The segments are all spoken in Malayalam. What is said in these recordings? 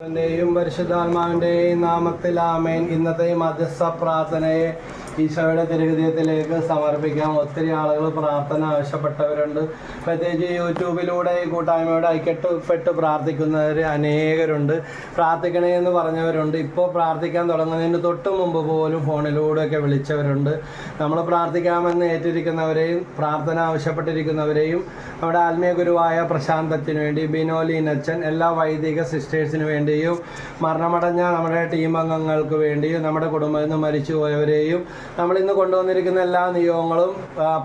ന്റെയും പരിശുദ്ധാത്മാവിന്റെയും നാമത്തിൽ ആമേൻ. ഇന്നത്തെ മധ്യസ്ഥ പ്രാർത്ഥനയെ ഈശോയുടെ തിരുഹൃദയത്തിലേക്ക് സമർപ്പിക്കാം. ഒത്തിരി ആളുകൾ പ്രാർത്ഥന ആവശ്യപ്പെട്ടവരുണ്ട്. പ്രത്യേകിച്ച് യൂട്യൂബിലൂടെ ഈ കൂട്ടായ്മയോട് ഐക്യപ്പെട്ട് പ്രാർത്ഥിക്കുന്നവർ അനേകരുണ്ട്. പ്രാർത്ഥിക്കണേ എന്ന് പറഞ്ഞവരുണ്ട്. ഇപ്പോൾ പ്രാർത്ഥിക്കാൻ തുടങ്ങുന്നതിന് തൊട്ട് മുമ്പ് പോലും ഫോണിലൂടെയൊക്കെ വിളിച്ചവരുണ്ട്. നമ്മൾ പ്രാർത്ഥിക്കാമെന്ന് ഏറ്റിരിക്കുന്നവരെയും പ്രാർത്ഥന ആവശ്യപ്പെട്ടിരിക്കുന്നവരെയും നമ്മുടെ ആത്മീയ ഗുരുവായ പ്രശാന്തത്തിന് വേണ്ടി ബിനോലി ബിനോലീനച്ചൻ എല്ലാ വൈദിക സിസ്റ്റേഴ്സിന് വേണ്ടിയും മരണമടഞ്ഞ നമ്മുടെ ടീം അംഗങ്ങൾക്ക് വേണ്ടിയും നമ്മുടെ കുടുംബത്തിൽ നിന്ന് മരിച്ചുപോയവരെയും നമ്മൾ ഇന്ന് കൊണ്ടുവന്നിരിക്കുന്ന എല്ലാ നിയോഗങ്ങളും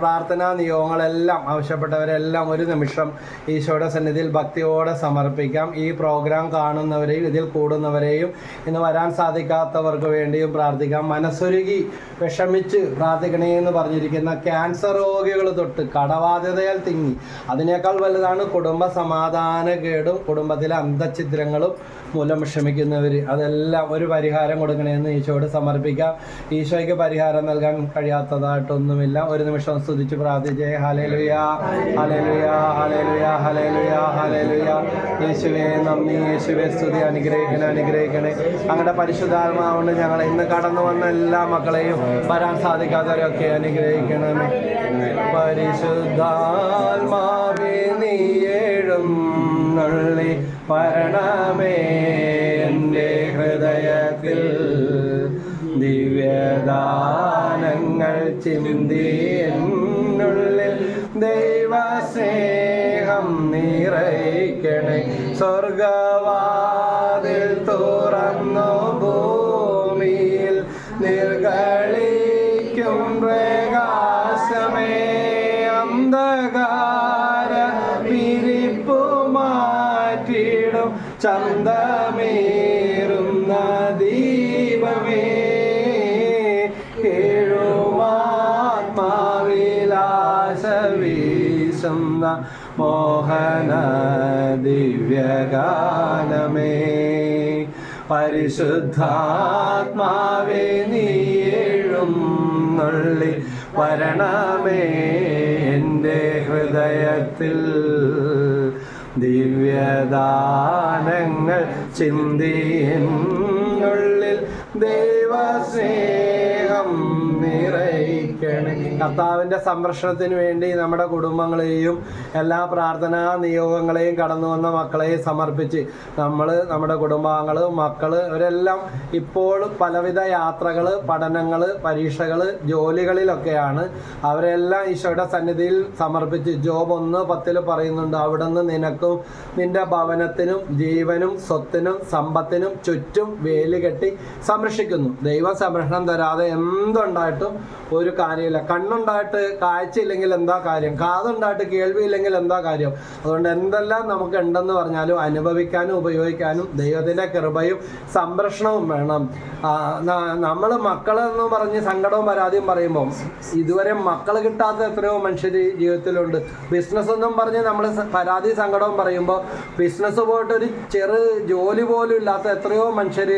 പ്രാർത്ഥനാ നിയോഗങ്ങളെല്ലാം ആവശ്യപ്പെട്ടവരെല്ലാം ഒരു നിമിഷം ഈശോയുടെ സന്നിധിയിൽ ഭക്തിയോടെ സമർപ്പിക്കാം. ഈ പ്രോഗ്രാം കാണുന്നവരെയും ഇതിൽ കൂടുന്നവരെയും ഇന്ന് വരാൻ സാധിക്കാത്തവർക്ക് വേണ്ടിയും പ്രാർത്ഥിക്കാം. മനസ്സൊരുകി വിഷമിച്ച് പ്രാർത്ഥിക്കണേ എന്ന് പറഞ്ഞിരിക്കുന്ന ക്യാൻസർ രോഗികൾ തൊട്ട് കടബാധ്യതയാൽ തിങ്ങി. അതിനേക്കാൾ വലുതാണ് കുടുംബ സമാധാന കേടും കുടുംബത്തിലെ അന്തഛിദ്രങ്ങളും മൂലം വിഷമിക്കുന്നവർ അതെല്ലാം ഒരു പരിഹാരം കൊടുക്കണമെന്ന് ഈശോയോട് സമർപ്പിക്കാം. ഈശോയ്ക്ക് പരിഹാരം നൽകാൻ കഴിയാത്തതായിട്ടൊന്നുമില്ല. ഒരു നിമിഷം സ്തുതിച്ച് പ്രാർത്ഥിച്ചേ hallelujah hallelujah hallelujah hallelujah hallelujah യേശുവെ നന്ദി. യേശുവെ സ്തുതി. അനുഗ്രഹിക്കണേ അനുഗ്രഹിക്കണേ. അങ്ങയുടെ പരിശുദ്ധാത്മാവുകൊണ്ട് ഞങ്ങൾ ഇന്ന് കടന്നു വന്ന എല്ലാ മക്കളെയും വരാൻ സാധിക്കാത്തവരൊക്കെ അനുഗ്രഹിക്കണമേ. പരിശുദ്ധാത്മാവേ നീയേഴും വരണമേ. എന്റെ ഹൃദയത്തിൽ ദിവ്യദാനങ്ങൾ ചിന്തി എന്നുള്ളിൽ ദൈവസ്നേഹം നിറയിക്കണേ. സ്വർഗവാതിൽ തുറന്നു ഭൂമിയിൽ നിർഗളിക്കും പ്രകാശമേ. അന്ധകാര പിരിപ്പു മാറ്റിടും ചന്തമേറുന്ന മോഹന ദിവ്യഗാനമേ പരിശുദ്ധാത്മാവേ നീഴും നുള്ളി വരണമേ. എന്റെ ഹൃദയത്തിൽ ദിവ്യദാനങ്ങൾ ചിന്തിയുള്ളിൽ ദൈവസ്നേഹം കർത്താവിന്റെ സംരക്ഷണത്തിന് വേണ്ടി നമ്മുടെ കുടുംബങ്ങളെയും എല്ലാ പ്രാർത്ഥനാ നിയോഗങ്ങളെയും കടന്നു വന്ന മക്കളെയും സമർപ്പിച്ച് നമ്മൾ നമ്മുടെ കുടുംബാംഗങ്ങൾ മക്കൾ ഇവരെല്ലാം ഇപ്പോൾ പലവിധ യാത്രകൾ പഠനങ്ങൾ പരീക്ഷകൾ ജോലികളിലൊക്കെയാണ്. അവരെല്ലാം ഈശോയുടെ സന്നിധിയിൽ സമർപ്പിച്ച് ജോബ് ഒന്ന് പത്തിൽ പറയുന്നുണ്ട് അവിടുന്ന് നിനക്കും നിന്റെ ഭവനത്തിനും ജീവനും സ്വത്തിനും സമ്പത്തിനും ചുറ്റും വേലി കെട്ടി സംരക്ഷിക്കുന്നു. ദൈവം സംരക്ഷണം തരാതെ എന്തുണ്ടായിട്ടും ഒരു കാര്യമില്ല. കണ്ണുണ്ടായിട്ട് കാഴ്ചയില്ലെങ്കിൽ എന്താ കാര്യം? കാതുണ്ടായിട്ട് കേൾവിയില്ലെങ്കിൽ എന്താ കാര്യം? അതുകൊണ്ട് എന്തെല്ലാം നമുക്ക് ഉണ്ടെന്ന് പറഞ്ഞാലും അനുഭവിക്കാനും ഉപയോഗിക്കാനും ദൈവത്തിന്റെ കൃപയും സംരക്ഷണവും വേണം. നമ്മൾ മക്കളെന്ന് പറഞ്ഞ് സങ്കടവും പരാതിയും പറയുമ്പോൾ ഇതുവരെ മക്കൾ കിട്ടാത്ത എത്രയോ മനുഷ്യർ ജീവിതത്തിലുണ്ട്. ബിസിനസ് എന്നും പറഞ്ഞ് നമ്മൾ പരാതി സങ്കടവും പറയുമ്പോൾ ബിസിനസ് പോയിട്ട് ഒരു ചെറു ജോലി പോലും ഇല്ലാത്ത എത്രയോ മനുഷ്യർ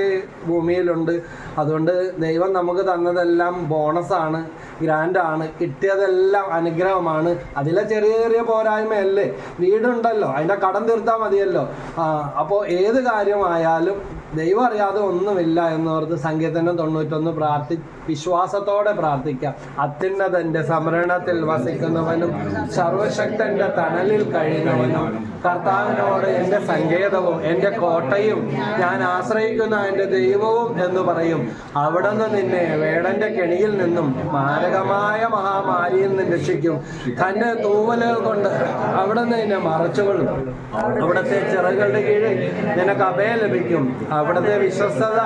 ഭൂമിയിലുണ്ട്. അതുകൊണ്ട് ദൈവം നമുക്ക് തന്നതെല്ലാം ബോണസാണ് ഗ്രാൻഡാണ്. കിട്ടിയതെല്ലാം അനുഗ്രഹമാണ്. അതിലെ ചെറിയ ചെറിയ പോരായ്മയല്ലേ? വീടുണ്ടല്ലോ. അതിന്റെ കടം തീർത്താൽ മതിയല്ലോ. അപ്പോൾ ഏത് കാര്യമായാലും ദൈവം അറിയാതെ ഒന്നുമില്ല എന്നോർത്ത് സങ്കീർത്തനം തൊണ്ണൂറ്റൊന്ന് പ്രാർത്ഥി വിശ്വാസത്തോടെ പ്രാർത്ഥിക്കാം. അത്യുന്നതന്റെ സമരണത്തിൽ വസിക്കുന്നവനും സർവശക്തന്റെ തണലിൽ കഴിയുന്നവനും കർത്താവിനോട് എന്റെ സങ്കേതവും എന്റെ കോട്ടയും ഞാൻ ആശ്രയിക്കുന്ന എന്റെ ദൈവവും എന്ന് പറയും. അവിടെ നിന്ന് നിന്നെ വേടന്റെ കെണിയിൽ നിന്നും മാരകമായ മഹാമാരിയിൽ നിന്ന് രക്ഷിക്കും. തന്റെ തൂവലുകൾ കൊണ്ട് അവിടെ നിന്ന് നിന്നെ മറച്ചുകൊള്ളും അവിടുത്തെ ചിറകളുടെ കീഴിൽ നിനക്ക് അഭയം ലഭിക്കും. അവിടുത്തെ വിശ്വസ്തത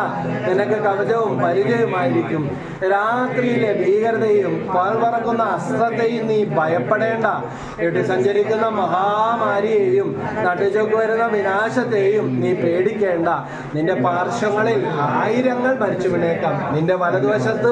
നിനക്ക് കവചവും പരിചയമായിരിക്കും രാത്രിയിലെ ഭീകരതയും പാൽവറക്കുന്ന അസ്ത്രത്തെയും നീ ഭയപ്പെടേണ്ട. ഇവിടെ സഞ്ചരിക്കുന്ന മഹാമാരിയെയും നട്ടുചൊക്ക് വരുന്ന വിനാശത്തെയും നീ പേടിക്കേണ്ട. നിന്റെ പാർശ്വങ്ങളിൽ ആയിരങ്ങൾ മരിച്ചു വീണേക്കാം നിന്റെ വലതുവശത്ത്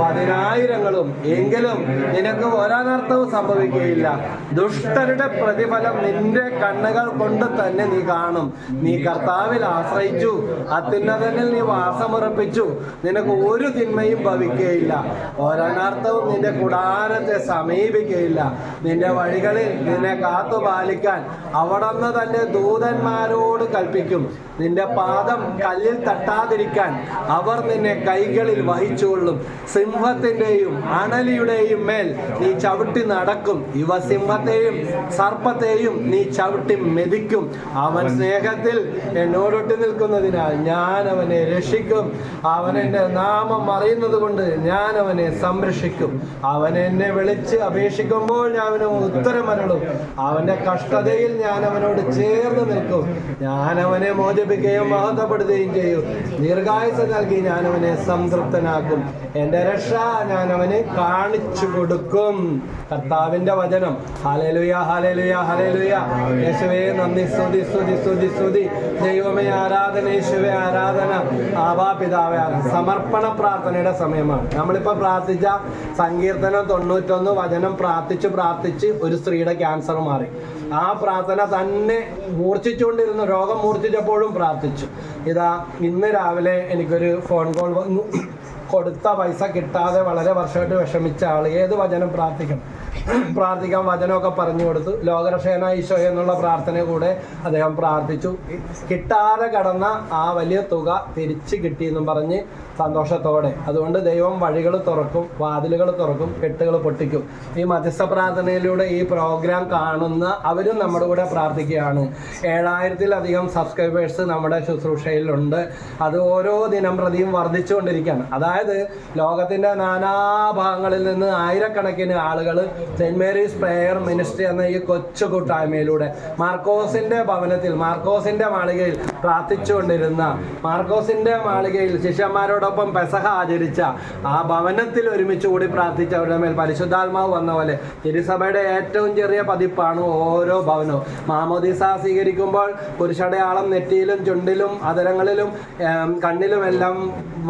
പതിനായിരങ്ങളും എങ്കിലും നിനക്ക് ഒരനർത്ഥവും സംഭവിക്കുകയില്ല. ദുഷ്ടരുടെ പ്രതിഫലം നിന്റെ കണ്ണുകൾ കൊണ്ട് തന്നെ നീ കാണും. നീ കർത്താവിൽ ആശ്രയിച്ചു അത്യുന്നതനിൽ നീ വാസമുറപ്പിച്ചു. നിനക്ക് ഒരു തിന്മയും ഭവിക്കുകയില്ല. ഒരനർത്ഥവും നിന്റെ കുടാരത്തെ സമീപിക്കുകയില്ല. നിന്റെ വഴികളിൽ നിന്നെ കാത്തു പാലിക്കാൻ അവിടുന്ന് തന്നെ ദൂതന്മാരോട് കൽപ്പിക്കും. നിന്റെ പാദം കല്ലിൽ തട്ടാതിരിക്കാൻ അവർ നിന്നെ കൈകളിൽ വഹിച്ചുകൊള്ളും. സിംഹത്തിന്റെയും അണലിയുടെയും മേൽ നീ ചവിട്ടി നടക്കും. ഇവ സിംഹത്തെയും സർപ്പത്തെയും നീ ചവിട്ടി മെതിക്കും. അവൻ സ്നേഹത്തിൽ എന്നോടൊട്ടി നിൽക്കുന്നതിനാൽ ഞാൻ അവനെ രക്ഷിക്കും. അവൻ എന്റെ നാമം അറിയുന്നത് കൊണ്ട് ഞാൻ അവനെ സംരക്ഷിക്കും. അവൻ എന്നെ വിളിച്ച് അപേക്ഷിക്കുമ്പോൾ ഞാൻ അവന് ഉത്തരം അരുളും. അവന്റെ കഷ്ടതയിൽ ഞാൻ അവനോട് ചേർന്ന് നിൽക്കും. ഞാൻ അവനെ മോചിപ്പിക്കുകയും മഹത്വപ്പെടുത്തുകയും ചെയ്യും. ദീർഘായുസ് നൽകി ഞാൻ അവനെ സംതൃപ്തനാക്കും. എന്റെ രക്ഷ ഞാൻ അവന് കാണിച്ചു കൊടുക്കും. കർത്താവിന്റെ വചനം. ഹലലുയ ഹലലുയ ഹലലുയ യേശുവേ നന്ദി സ്തുതി സ്തുതി സ്തുതി സ്തുതി. ദൈവമേ ആരാധന യേശുവേ ആരാധന. ആവാ പിതാവേ സമർപ്പണ പ്രാർത്ഥനയുടെ സമയമാണ്. നമ്മളിപ്പോൾ പ്രാർത്ഥിച്ച സങ്കീർത്തനം തൊണ്ണൂറ്റൊന്ന് വചനം പ്രാർത്ഥിച്ച് പ്രാർത്ഥിച്ച് ഒരു സ്ത്രീയുടെ ക്യാൻസർ മാറി. ആ പ്രാർത്ഥന തന്നെ മൂർച്ഛിച്ചുകൊണ്ടിരുന്നു രോഗം മൂർച്ഛിച്ചപ്പോഴും പ്രാർത്ഥിച്ചു. ഇതാ ഇന്ന് രാവിലെ എനിക്കൊരു ഫോൺ കോൾ വന്നു കൊടുത്ത പൈസ കിട്ടാതെ വളരെ വർഷമായിട്ട് വിഷമിച്ച ആൾ ഏത് വചനം പ്രാർത്ഥിക്കണം പ്രാർത്ഥിക്കാൻ വചനമൊക്കെ പറഞ്ഞു കൊടുത്തു. ലോകരക്ഷേന ഈശോ എന്നുള്ള പ്രാർത്ഥന കൂടെ അദ്ദേഹം പ്രാർത്ഥിച്ചു. കിട്ടാതെ കടന്ന ആ വലിയ തുക തിരിച്ച് കിട്ടിയെന്നും പറഞ്ഞ് സന്തോഷത്തോടെ. അതുകൊണ്ട് ദൈവം വഴികൾ തുറക്കും വാതിലുകൾ തുറക്കും കെട്ടുകൾ പൊട്ടിക്കും. ഈ മധ്യസ്ഥ പ്രാർത്ഥനയിലൂടെ ഈ പ്രോഗ്രാം കാണുന്ന അവരും നമ്മുടെ കൂടെ പ്രാർത്ഥിക്കുകയാണ്. ഏഴായിരത്തിലധികം സബ്സ്ക്രൈബേഴ്സ് നമ്മുടെ ശുശ്രൂഷയിലുണ്ട് അത് ഓരോ ദിനം പ്രതിയും വർദ്ധിച്ചുകൊണ്ടിരിക്കുകയാണ്. അതായത് ലോകത്തിന്റെ നാനാഭാഗങ്ങളിൽ നിന്ന് ആയിരക്കണക്കിന് ആളുകൾ സെന്റ് മേരീസ് പ്രേയർ മിനിസ്ട്രി എന്ന ഈ കൊച്ചു കൂട്ടായ്മയിലൂടെ മാർക്കോസിന്റെ ഭവനത്തിൽ മാർക്കോസിന്റെ മാളികയിൽ പ്രാർത്ഥിച്ചുകൊണ്ടിരുന്ന മാർക്കോസിന്റെ മാളികയിൽ ശിഷ്യന്മാരോടൊപ്പം പെസഹ ആചരിച്ച ആ ഭവനത്തിൽ ഒരുമിച്ച് കൂടി പ്രാർത്ഥിച്ച അവരുടെ മേൽ പരിശുദ്ധാത്മാവ് വന്ന പോലെ തിരുസഭയുടെ ഏറ്റവും ചെറിയ പതിപ്പാണ് ഓരോ ഭവനവും. മാമോദിസ സ്വീകരിക്കുമ്പോൾ പുരുഷടയാളം നെറ്റിയിലും ചുണ്ടിലും അതരങ്ങളിലും കണ്ണിലും എല്ലാം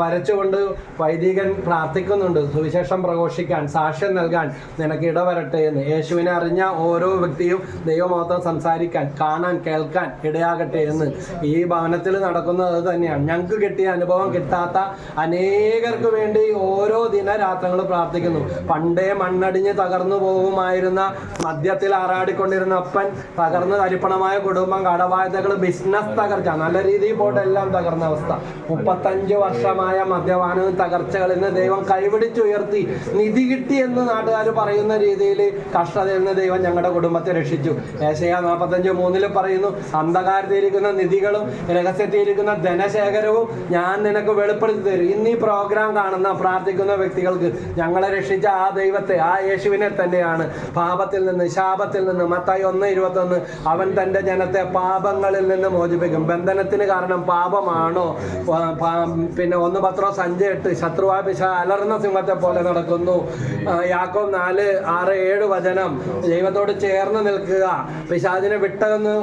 വരച്ചുകൊണ്ട് വൈദികൻ പ്രാർത്ഥിക്കുന്നുണ്ട്. സുവിശേഷം പ്രഘോഷിക്കാൻ സാക്ഷ്യം നൽകാൻ നിനക്ക് ഇടവരട്ടെ എന്ന്. യേശുവിനെ അറിഞ്ഞ ഓരോ വ്യക്തിയും ദൈവമോത്തം സംസാരിക്കാൻ കാണാൻ കേൾക്കാൻ ഇടയാകട്ടെ എന്ന്. ഈ ഭവനത്തിൽ നടക്കുന്നത് തന്നെയാണ്. ഞങ്ങൾക്ക് കിട്ടിയ അനുഭവം കിട്ടാത്ത അനേകർക്ക് വേണ്ടി ഓരോ ദിന രാത്രങ്ങൾ പ്രാർത്ഥിക്കുന്നു. പണ്ടേ മണ്ണടിഞ്ഞ് തകർന്നു പോകുമായിരുന്ന മദ്യത്തിൽ ആറാടിക്കൊണ്ടിരുന്ന അപ്പൻ തകർന്ന് തരിപ്പണമായ കുടുംബം കടബാധ്യതകൾ ബിസിനസ് തകർച്ച നല്ല രീതിയിൽ പോട്ട് എല്ലാം തകർന്ന അവസ്ഥ. മുപ്പത്തഞ്ച് വർഷമായ മദ്യപാനവും തകർച്ചകളിൽ നിന്ന് ദൈവം കൈപിടിച്ചുയർത്തി നിധി കിട്ടി എന്ന് നാട്ടുകാർ പറയുന്ന രീതിയിൽ കഷ്ടതയിൽ നിന്ന് ദൈവം ഞങ്ങളുടെ കുടുംബത്തെ രക്ഷിച്ചു. ഏശയ നാൽപ്പത്തഞ്ച് മൂന്നിൽ പറയുന്നു അന്ധകാരത്തിയിരിക്കുന്ന നിധികളും രഹസ്യത്തിയിരിക്കുന്ന ധനശേഖരവും ഞാൻ നിനക്ക് വെളിപ്പെടുത്തി തരും. ഇന്ന് ഈ പ്രോഗ്രാം കാണുന്ന പ്രാർത്ഥിക്കുന്ന വ്യക്തികൾക്ക് ഞങ്ങളെ രക്ഷിച്ച ആ ദൈവത്തെ ആ യേശുവിനെ തന്നെയാണ്. പാപത്തിൽ നിന്ന് ശാപത്തിൽ നിന്ന് മത്തായി ഒന്ന് ഇരുപത്തൊന്ന് അവൻ തന്റെ ജനത്തെ പാപങ്ങളിൽ നിന്ന് മോചിപ്പിക്കും. ബന്ധനത്തിന് കാരണം പാപമാണോ? പിന്നെ ഒന്ന് പത്രോ സഞ്ചയിട്ട് ശത്രുവായ പിശ അലർന്ന സിംഹത്തെ പോലെ നടക്കുന്നു. യാക്കോ നാല് ആറ് ഏഴ് വചനം. ദൈവത്തോട് ചേർന്ന് നിൽക്കുക. പിശാചിനെ വിട്ടകന്ന്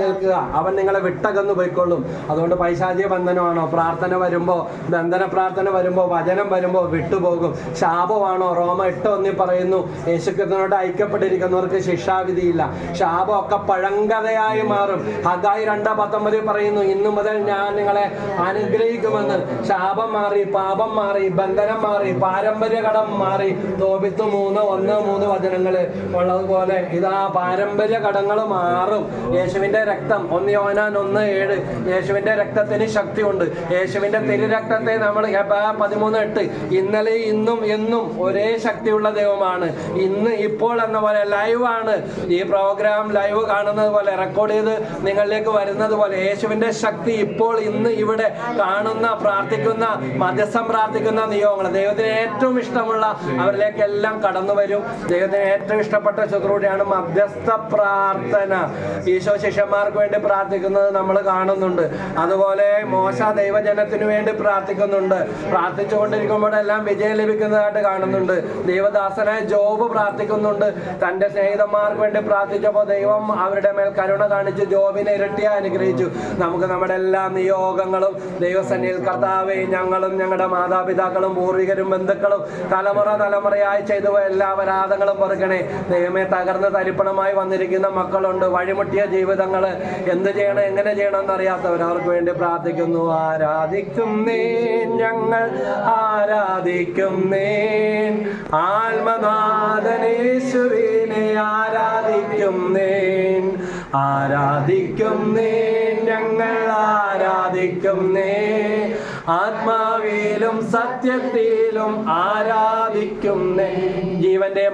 നിൽക്കുക. അവൻ നിങ്ങളെ വിട്ടകന്ന് പോയിക്കൊള്ളും. അതുകൊണ്ട് പൈശാചിക ബന്ധനമാണോ? പ്രാർത്ഥന വരുമ്പോൾ ബന്ധന പ്രാർത്ഥന വരുമ്പോൾ വചനം വരുമ്പോൾ വിട്ടുപോകും. ശാപമാണോ? റോമ എട്ട് ഒന്നി പറയുന്നു യേശുക്രിസ്തുവിനോട് ഐക്യപ്പെട്ടിരിക്കുന്നവർക്ക് ശിക്ഷാവിധിയില്ല. ശാപമൊക്കെ പഴങ്കഥയായി മാറും. ഹഗായി രണ്ടാം പത്തൊമ്പതിൽ പറയുന്നു ഇന്നു മുതൽ ഞാൻ നിങ്ങളെ അനുഗ്രഹിക്കുമെന്ന്. ശാപം മാറി പാപം മാറി ബന്ധനം മാറി പാരമ്പര്യ കടം മാറി. തോപിത്ത് മൂന്ന് ഒന്ന് മൂന്ന് വചനങ്ങൾ ഉള്ളതുപോലെ ഇതാ പാരമ്പര്യ കടങ്ങൾ മാറും. യേശുവിന്റെ രക്തം ഒന്ന് യോനാൻ ഒന്ന് ഏഴ്. യേശുവിന്റെ രക്തത്തിന് ശക്തിയുണ്ട്. യേശുവിന്റെ തിരുരക്തത്തെ നമ്മൾ പതിമൂന്ന് എട്ട്. ഇന്നലെ ഇന്നും എന്നും ഒരേ ശക്തിയുള്ള ദൈവമാണ്. ഇന്ന് ഇപ്പോൾ എന്ന പോലെ ലൈവാണ്. ഈ പ്രോഗ്രാം ലൈവ് കാണുന്നത് പോലെ റെക്കോർഡ് ചെയ്ത് നിങ്ങളിലേക്ക് വരുന്നത് പോലെ യേശുവിന്റെ ശക്തി ഇപ്പോൾ ഇന്ന് ഇവിടെ കാണുന്ന പ്രാർത്ഥിക്കുന്ന മധ്യസ്ഥം പ്രാർത്ഥിക്കുന്ന നിയോഗങ്ങൾ. ദൈവത്തിന് ഏറ്റവും ഇഷ്ടമുള്ള അവരിലേക്ക് എല്ലാം കടന്നു വരും. ദൈവത്തിന് ഏറ്റവും ഇഷ്ടപ്പെട്ട ശുശ്രൂഷയാണ് മധ്യസ്ഥ പ്രാർത്ഥന. ഈശോ ശിഷ്യന്മാർക്ക് വേണ്ടി പ്രാർത്ഥിക്കുന്നത് നമ്മൾ കാണുന്നുണ്ട്. അതുപോലെ മോശ ദൈവജനത്തിന് വേണ്ടി പ്രാർത്ഥിക്കുന്നുണ്ട്. പ്രാർത്ഥിച്ചുകൊണ്ടിരിക്കുമ്പോഴെല്ലാം വിജയം ലഭിക്കുന്നതായിട്ട് കാണുന്നുണ്ട്. ദൈവദാസനായ ജോബ് പ്രാർത്ഥിക്കുന്നുണ്ട്. തന്റെ സ്നേഹിതന്മാർക്ക് വേണ്ടി പ്രാർത്ഥിച്ചപ്പോൾ ദൈവം അവരുടെ മേൽ കരുണ കാണിച്ച് ജോബിനെ ഇരട്ടിയാ അനുഗ്രഹിച്ചു. നമുക്ക് നമ്മുടെ എല്ലാ നിയോഗങ്ങളും ദൈവസന്നിധിയിൽ കർത്താവെ ഞങ്ങളും ഞങ്ങളുടെ മാതാപിതാക്കളും പൂർവികരും ബന്ധുക്കളും തലമുറ തലമുറയായി ചെയ്തു എല്ലാ അപരാധങ്ങളും പൊറുക്കണേ. ദൈവമേ തകർന്ന് തരിപ്പണമായി വന്നിരിക്കുന്ന മക്കളുണ്ട്. വഴിമുട്ടിയ ജീവിതങ്ങൾ എന്ത് ചെയ്യണം എങ്ങനെ ചെയ്യണം എന്നറിയാത്തവർ അവർക്ക് വേണ്ടി പ്രാർത്ഥിക്കുന്നു. ആരാധിക്കുന്നേ ഞങ്ങൾ ആരാധിക്കുന്നേ ആത്മനാഥനേശുവിനെ ആരാധിക്കും നീ ഞങ്ങൾ ആരാധിക്കുന്നേ ആത്മാവിലും സത്യത്തിലും ആരാധിക്കുന്നേ ജീവന്റെ